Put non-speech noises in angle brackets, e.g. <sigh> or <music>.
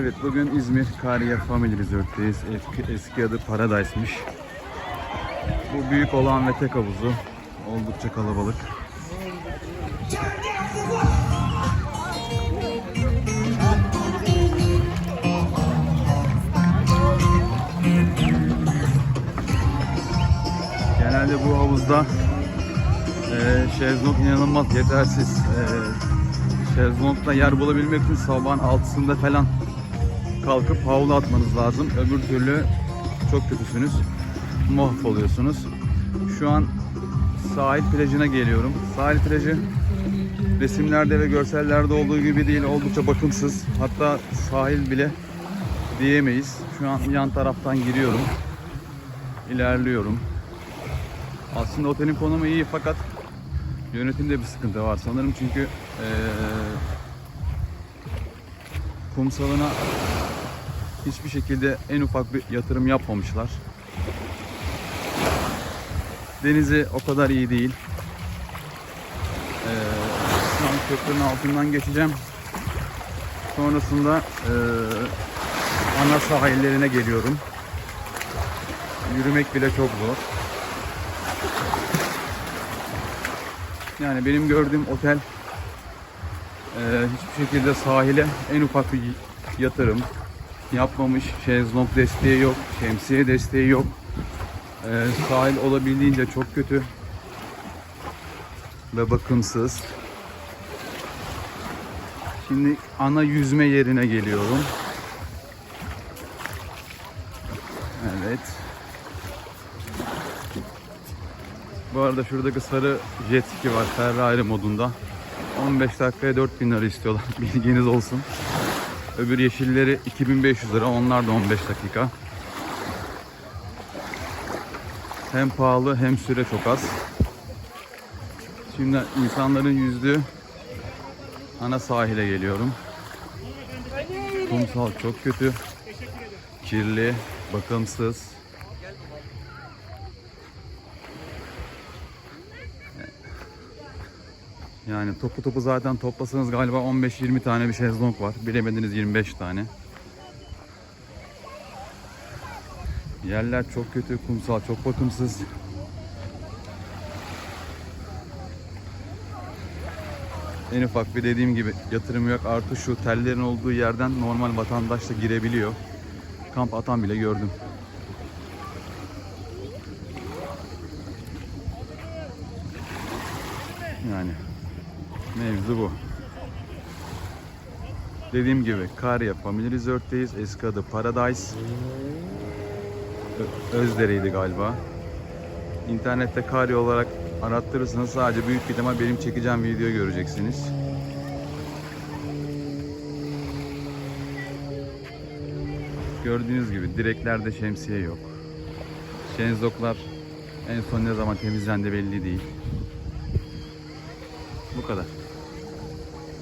Evet bugün İzmir Kariye Family Resort'teyiz. Eski, eski adı Paradise'mış. Bu büyük olan ve tek havuzu. Oldukça kalabalık. Genelde bu havuzda e, şezlong inanılmaz yetersiz. E, şezlongda yer bulabilmek için sabahın altısında falan kalkıp havlu atmanız lazım. Öbür türlü çok kötüsünüz. Mahvoluyorsunuz. Şu an sahil plajına geliyorum. Sahil plajı resimlerde ve görsellerde olduğu gibi değil. Oldukça bakımsız. Hatta sahil bile diyemeyiz. Şu an yan taraftan giriyorum. İlerliyorum. Aslında otelin konumu iyi fakat yönetimde bir sıkıntı var sanırım çünkü eee kumsalına hiçbir şekilde en ufak bir yatırım yapmamışlar. Denizi o kadar iyi değil. Eee şu an köprünün altından geçeceğim. Sonrasında eee, ana sahillerine geliyorum. Yürümek bile çok zor. Yani benim gördüğüm otel e, hiçbir şekilde sahile en ufak bir yatırım yapmamış. Şezlong desteği yok, şemsiye desteği yok. E, sahil olabildiğince çok kötü ve bakımsız. Şimdi ana yüzme yerine geliyorum. Evet. Bu arada şuradaki sarı jet ski var Ferrari modunda. 15 dakikaya 4000 lira istiyorlar. <laughs> Bilginiz olsun. Öbür yeşilleri 2500 lira. Onlar da 15 dakika. Hem pahalı hem süre çok az. Şimdi insanların yüzdüğü ana sahile geliyorum. Kumsal çok kötü. Kirli, bakımsız. Yani topu topu zaten toplasanız galiba 15-20 tane bir şezlong var. Bilemediniz 25 tane. Yerler çok kötü, kumsal çok bakımsız. En ufak bir dediğim gibi yatırım yok. Artı şu tellerin olduğu yerden normal vatandaş da girebiliyor. Kamp atan bile gördüm. Yani mevzu bu. Dediğim gibi Karya Family Resort'teyiz. Eski adı Paradise. Özdere'ydi galiba. İnternette Karya olarak arattırırsanız sadece büyük bir ihtimal benim çekeceğim video göreceksiniz. Gördüğünüz gibi direklerde şemsiye yok. Şenzoklar en son ne zaman temizlendi belli değil. Bu kadar.